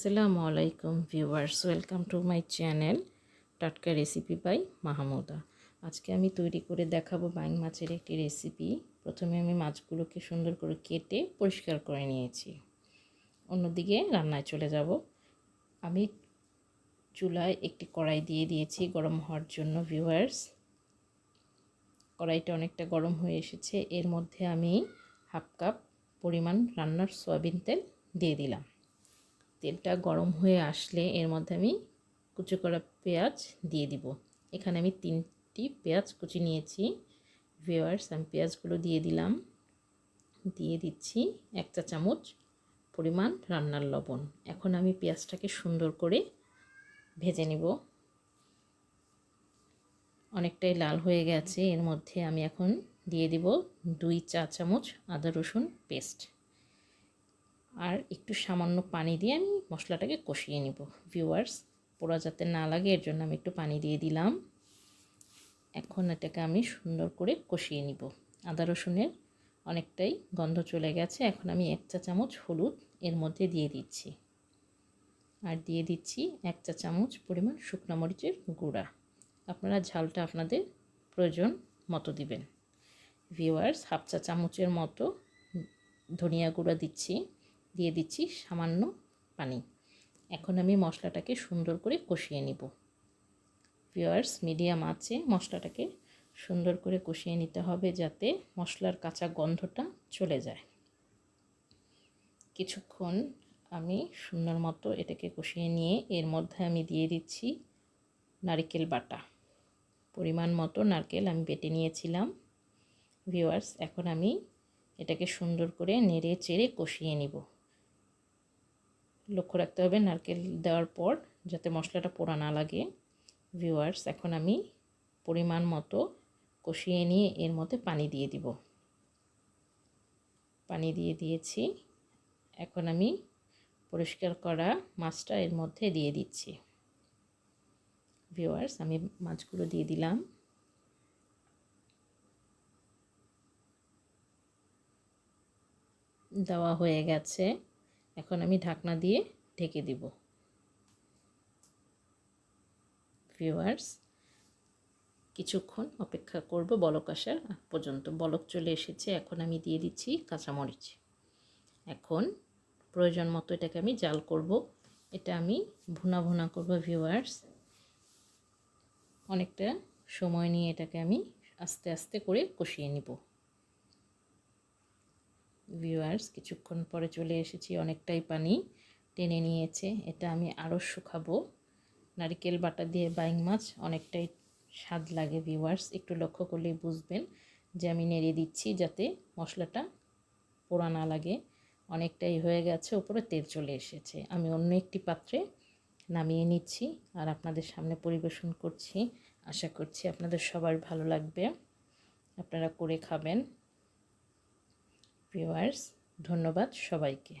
আসসালামু আলাইকুম viewers, welcome to my channel Tatka recipe by Mahmuda. আজকে আমি তৈরি করে দেখাবো বাইং মাছের একটি রেসিপি। প্রথমে আমি মাছগুলোকে সুন্দর করে কেটে পরিষ্কার করে নিয়েছি। অন্যদিকে রান্নায় চলে যাব। আমি চুলায় একটি কড়াই দিয়ে দিয়েছি গরম হওয়ার জন্য ভিউয়ার্স। কড়াইটা অনেকটা গরম হয়ে এসেছে। এর মধ্যে আমি হাফ কাপ পরিমাণ রান্নার সয়াবিন তেল দিয়ে দিলাম। তেলটা গরম হয়ে আসলে এর মধ্যে আমি কুচি করা পেঁয়াজ দিয়ে দিব। এখানে আমি তিনটি পেঁয়াজ কুচি নিয়েছি। ভিওয়ার্স আমি পেঁয়াজগুলো দিয়ে দিলাম। দিয়ে দিচ্ছি এক চা চামচ পরিমাণ রান্নার লবণ। এখন আমি পেঁয়াজটাকে সুন্দর করে ভেজে নিব। অনেকটাই লাল হয়ে গেছে। এর মধ্যে আমি এখন দিয়ে দিব দুই চা চামচ আদা রসুন পেস্ট। আর একটু সামান্য পানি দিয়ে আমি মশলাটাকে কষিয়ে নিব। ভিউয়ার্স পোড়া যাতে না লাগে, এর জন্য আমি একটু পানি দিয়ে দিলাম। এখন এটাকে আমি সুন্দর করে কষিয়ে নিব। আদা রসুনের অনেকটাই গন্ধ চলে গেছে, এখন আমি এক চা চামচ হলুদ এর মধ্যে দিয়ে দিচ্ছি। আর দিয়ে দিচ্ছি এক চা চামচ পরিমাণ শুকনো মরিচের গুঁড়া। আপনারা ঝালটা আপনাদের প্রয়োজন মতো দিবেন। ভিওয়ার্স হাফ চা চামচের মতো ধনিয়া গুঁড়া দিচ্ছি। দিয়ে দিচ্ছি সামান্য পানি। এখন আমি মশলাটাকে সুন্দর করে কষিয়ে নিব। ভিওয়ার্স মিডিয়াম আছে, মশলাটাকে সুন্দর করে কষিয়ে নিতে হবে যাতে মশলার কাঁচা গন্ধটা চলে যায়। কিছুক্ষণ আমি সুন্দর মতো এটাকে কষিয়ে নিয়ে এর মধ্যে আমি দিয়ে দিচ্ছি নারকেল বাটা। পরিমাণ মতো নারকেল আমি বেটে নিয়েছিলাম। ভিওয়ার্স এখন আমি এটাকে সুন্দর করে নেড়ে চেড়ে কষিয়ে নিব। লক্ষ্য রাখতে হবে নারকেল দেওয়ার পর যাতে মশলাটা পোড়া না লাগে। ভিউয়ার্স এখন আমি পরিমাণ মতো কষিয়ে নিয়ে এর মধ্যে পানি দিয়ে দিব। পানি দিয়ে দিয়েছি। এখন আমি পরিষ্কার করা মাছটা এর মধ্যে দিয়ে দিচ্ছি। ভিউয়ার্স আমি মাছগুলো দিয়ে দিলাম। দেওয়া হয়ে গেছে। এখন আমি ঢাকনা দিয়ে ঢেকে দিব। ভিউয়ার্স কিছুক্ষণ অপেক্ষা করব বলক আসার পর্যন্ত। বলক চলে এসেছে, এখন আমি দিয়ে দিচ্ছি কাঁচামরিচ। এখন প্রয়োজন মতো এটাকে আমি জাল করব। এটা আমি ভুনা ভুনা করব ভিউয়ার্স অনেকটা সময় নিয়ে এটাকে আমি আস্তে আস্তে করে কষিয়ে নিব। ভিউয়ার্স কিছুক্ষণ পরে চলে এসেছি, অনেকটাই পানি টেনে নিয়েছে। এটা আমি আরও শুকাবো। নারিকেল বাটা দিয়ে বাইং মাছ, অনেকটাই স্বাদ লাগে ভিউয়ার্স একটু লক্ষ্য করলেই বুঝবেন যে আমি নেড়ে দিচ্ছি যাতে মশলাটা পোড়া না লাগে। অনেকটাই হয়ে গেছে ওপরে তেল চলে এসেছে। আমি অন্য একটি পাত্রে নামিয়ে নিচ্ছি আর আপনাদের সামনে পরিবেশন করছি। আশা করছি আপনাদের সবার ভালো লাগবে। আপনারা করে খাবেন। ভিউয়ার্স ধন্যবাদ সবাইকে।